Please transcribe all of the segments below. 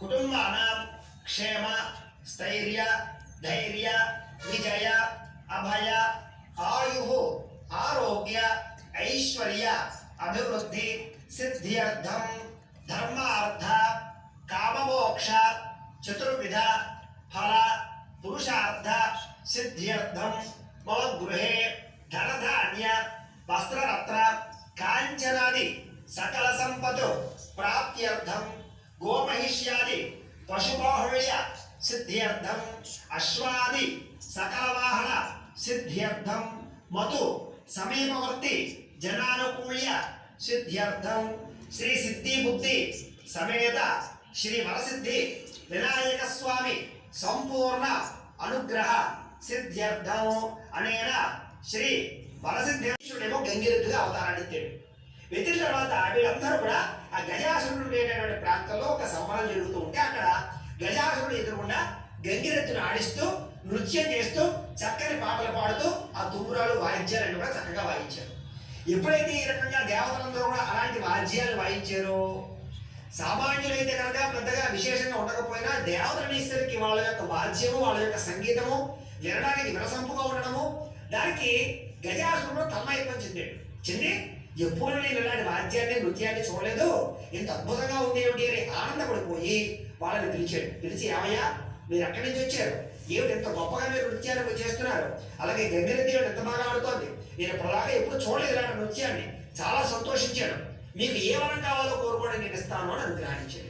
कुटुंबाना क्षेम, स्थैर्य, धैर्य, विजय, अभय, आयु, आरोग्य, ऐश्वर्य, अभिवृद्धि, सिद्ध्यर्थ, धर्मार्थ, काममोक्ष, चतुर्विध, फल, पुरुषार्थ, सिद्ध्यर्थ मृहे సిద్ధ్యర్థం అశ్వాది సకల వాహన సిద్ధ్యర్థం మతు సమీపవర్తి జనానుకూల్య సిద్ధ్యర్థం శ్రీ సిద్ధి బుద్ధి సమేత శ్రీ వరసిద్ధి వినాయక స్వామి సంపూర్ణ అనుగ్రహ సిద్ధ్యర్థం అనేన శ్రీ వరసిద్ధేశ్వరుడేమో గంగిరెద్దుగా అవతారాన్ని ఎత్తాడు వెతిన తర్వాత వీళ్ళందరూ కూడా ఆ గజాసురుడు ఉండేటటువంటి ప్రాంతంలో ఒక సంబరం జరుగుతూ ఉంటే అక్కడ గజాసురుడు ఎదురుకుండా గంగిరెద్దును ఆడిస్తూ నృత్యం చేస్తూ చక్కని పాటలు పాడుతూ ఆ తుమ్మురాలు వాయిద్యాలను కూడా చక్కగా వాయించారు. ఎప్పుడైతే ఈ రకంగా దేవతలందరూ కూడా అలాంటి వాద్యాలు వాయించారో సామాన్యులైతే కనుక పెద్దగా విశేషంగా ఉండకపోయినా దేవతలనేసరికి వాళ్ళ యొక్క వాద్యము వాళ్ళ యొక్క సంగీతము వినడానికి వినసంపుగా ఉండడము దానికి గజాసురుడు తన్మయత్వం చెందాడు. చెంది ఎప్పుడు నేను ఇలాంటి వాద్యాన్ని నృత్యాన్ని చూడలేదు ఎంత అద్భుతంగా ఉంది ఏమిటి అని ఆనందపడిపోయి వాళ్ళని పిలిచాడు. పిలిచి ఏమయ్యా మీరు ఎక్కడి నుంచి వచ్చారు? ఏమిటి ఎంత గొప్పగా మీరు నృత్యాన్ని చేస్తున్నారు? అలాగే గంగిరెద్ది ఏమిటి ఎంత బాగా ఆడుతోంది? నేను ఇప్పటిదాకా ఎప్పుడు చూడలేదు ఇలాంటి నృత్యాన్ని. చాలా సంతోషించాను మీకు ఏ వరం కావాలో కోరుకోండి నేను ఇస్తాను అని అనుగ్రహించాడు.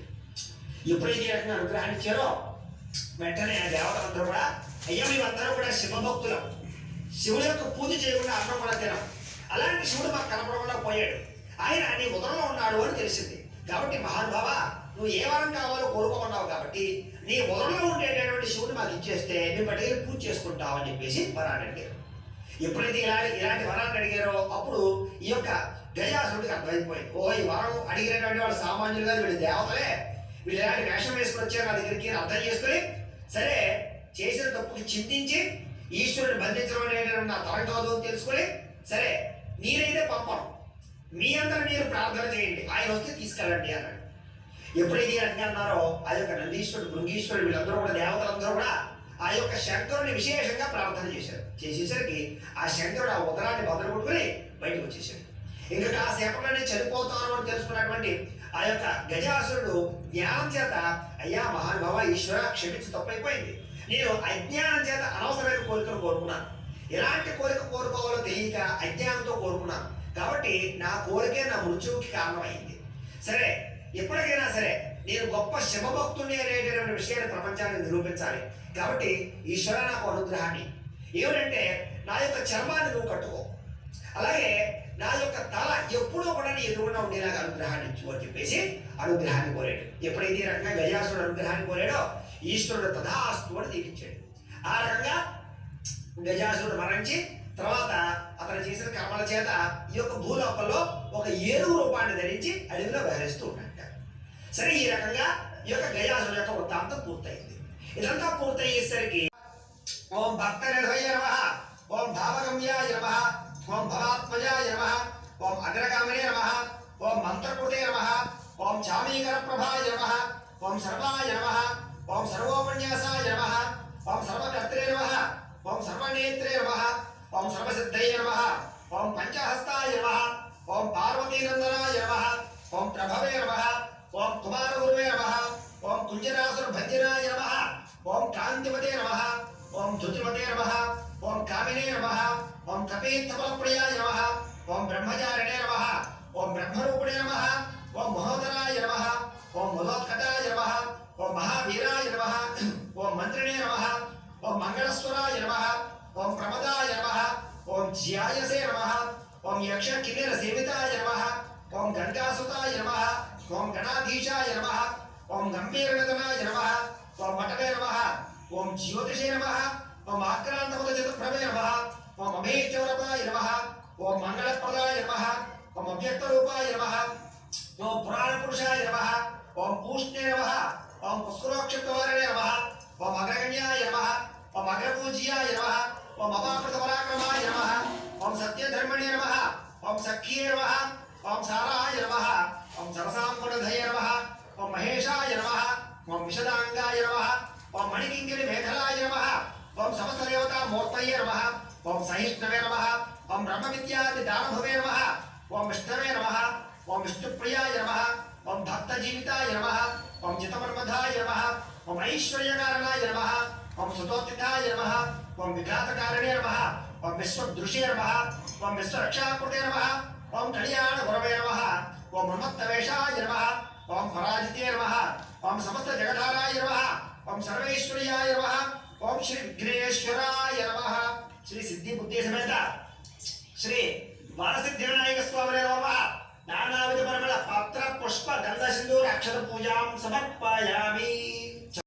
ఎప్పుడైతే ఈ రకంగా అనుగ్రహించారో? వెంటనే ఆ దేవతలందరూ కూడా అయ్యా మేమందరూ కూడా శివభక్తులం. శివుడు యొక్క పూజ చేయకుండా అన్నం కూడా తినం. అలాంటి శివుడు మాకు కనపడకుండా పోయాడు. ఆయన నీ ఉదరంలో ఉన్నాడు అని తెలిసింది. కాబట్టి మహానుభావ నువ్వు ఏ వరం కావాలో కోరుకోమన్నావు కాబట్టి నీ ఉదరంలో ఉండేటటువంటి శివుడు మాకు ఇచ్చేస్తే మేము పట్టుకెళ్ళి పూజ చేసుకుంటావు అని చెప్పేసి వరాన్ని అడిగారు. ఎప్పుడైతే ఇలాంటి ఇలాంటి వరాన్ని అడిగారో అప్పుడు ఈ యొక్క గజాసుడికి అర్థమైపోయింది. ఓ ఈ వరం అడిగినటువంటి వాళ్ళు సామాన్యులు కాదు వీళ్ళు దేవతలే. వీళ్ళు ఎలాంటి వేషం వేసుకొని వచ్చారు నా దగ్గరికి అర్థం చేసుకుని సరే చేసిన తప్పుకి చింతించి ఈశ్వరుని బంధించడం అనేటువంటి నా తరం కాదు అని తెలుసుకొని సరే మీరైతే పంపం మీ అందరూ మీరు ప్రార్థన చేయండి. ఆయన వస్తే తీసుకెళ్ళండి అన్నాడు. ఎప్పుడైతే ఈ రకంగా అన్నారో ఆ యొక్క నందీశ్వరుడు భృంగీశ్వరుడు వీళ్ళందరూ కూడా దేవతలందరూ కూడా ఆ యొక్క శంకరుని విశేషంగా ప్రార్థన చేశారు. చేసేసరికి ఆ శంకరుడు ఆ ఉదరాన్ని బదులు బయటకు వచ్చేసాడు. ఇంకా కాసేపట్లోనే చనిపోతాను అని తెలుసుకున్నటువంటి ఆ యొక్క గజాసురుడు జ్ఞానం చేత అయ్యా మహానుభావ ఈశ్వర క్షమించి తప్పైపోయింది. నేను అజ్ఞానం చేత అనవసరమైన కోరికలు కోరుకున్నాను. ఎలాంటి కోరిక కోరుకోవాలో తెలియక అజ్ఞానంతో కోరుకున్నాను. కాబట్టి నా కోరికే నా మృత్యువుకి కారణమైంది. సరే ఎప్పటికైనా సరే నేను గొప్ప శివభక్తుడిని అనేటటువంటి విషయాన్ని ప్రపంచాన్ని నిరూపించాలి. కాబట్టి ఈశ్వర నాకు అనుగ్రహాన్ని. ఏమిటంటే నా యొక్క చర్మాన్ని నువ్వు కట్టుకో. అలాగే నా యొక్క తల ఎప్పుడూ కూడా నీ ఎదురుగా ఉండేలాగా అనుగ్రహాన్ని ఇచ్చు అని చెప్పేసి అనుగ్రహాన్ని కోరాడు. ఎప్పుడైతే ఈ రకంగా గజాసుడు అనుగ్రహాన్ని కోరాడో ఈశ్వరుడు తథాస్తు అని దీపించాడు ఆ రకంగా గజాసుడు మరణించి తర్వాత అతను చేసిన కర్మల చేత ఈ యొక్క భూలోకంలో ఒక ఏనుగు రూపాన్ని ధరించి అడవిలో విహరిస్తూ ఉన్నట్ట సరే ఈ రకంగా ఈ యొక్క గజాసురుడు యొక్క వృత్తాంతం పూర్తయింది. ఇదంతా పూర్తయ్యేసరికి ఓం భక్త నమ ఓం భావగమ్యాయ నమ ఓం భవాత్మజాయ నమ ఓం అగ్రగామినే నమ ఓం మంత్రకృతే నమ ఓం చామీకర ప్రభాయ నమ ఓం సర్వాయ నమ ఓం సర్వోపన్యాసాయ ఓం కపీత్తమలప్రియాయ నమ ఓం బ్రహ్మచారిణే నమ ఓం బ్రహ్మరూపిణే నమ ఓం మహోదరాయ నమ ఓం ములోత్కటాయ నమ ఓం మహావీరాయ నమ ఓం మంత్రిణే నమ ఓం మంగళస్వరాయ నమ ఓం ప్రమదాయ నమ ఓం జ్యాయసే నమ ఓం యక్ష కిన్నెర సేవితాయ నమ ఓం గంగాసుతాయ నమ ఓం గణాధీశాయ నమ ఓం గంభీరనదనాయ నమ ఓం మఠవే నమ ఓం జ్యోతిషే నమ ఓం ఆక్రాంతముద చతుర్భవే నమ ఓం అభేచౌరపాయ నమ ఓం మంగళప్రదాయ నమ ఓం అవ్యక్త రూపాయ నమ ఓం పురాణ పురుషాయ నమ ఓం పూష్ణే నమ ఓం పుష్కరోక్షత్వారణే నమ ఓం అగ్రగణ్యాయ నమ ఓం అగ్రపూజ్యాయ నమ ఓం అపాకృత పరాక్రమాయ నమ ఓం సత్యధర్మణే నమ ఓం సఖ్యే నమ ఓం సారాయ నమ ఓం సరసాంగుణధయ నమ ఓం మహేషాయ నమ ఓం ఓం మణికింకిరి మేఘలాయ నమ ఓం సమస్త దేవతా మూర్తయే నమ ఓం సహిష్ణవే నమ. ఓం బ్రహ్మ విద్యాది దానభవే నమ ఓం విష్ణవే నమ ఓం విష్ణుప్రియాయ నమ ఓం భక్త జీవితాయ నమ ఓం చితమన్మధాయ నమ ఓం ఐశ్వర్యకారణాయ నమ ఓం సుతోత్థాయ నమ ఓం విఘాతకారణే నమ ఓం విశ్వదృశే నమ ఓం విశ్వరక్షాకృతే నమ ఓం కళ్యాణ గురవే నమ ఓం బ్రహ్మత్తవేషాయ నమ ఓం పరాజితే నమ ఓం సమస్త జగధారాయ నమ ఓం సర్వేశ్వర్యాయ నమ ఓం శ్రీ విఘ్నేశ్వరాయ నమ శ్రీ సిద్ధి బుద్ధి సమేత శ్రీ వరసిద్ధివినాయక స్వామి నమ. నానావిధ పరిమళ పాత్ర పుష్ప గంధ సింధూర అక్షర పూజాం సమర్పయామి.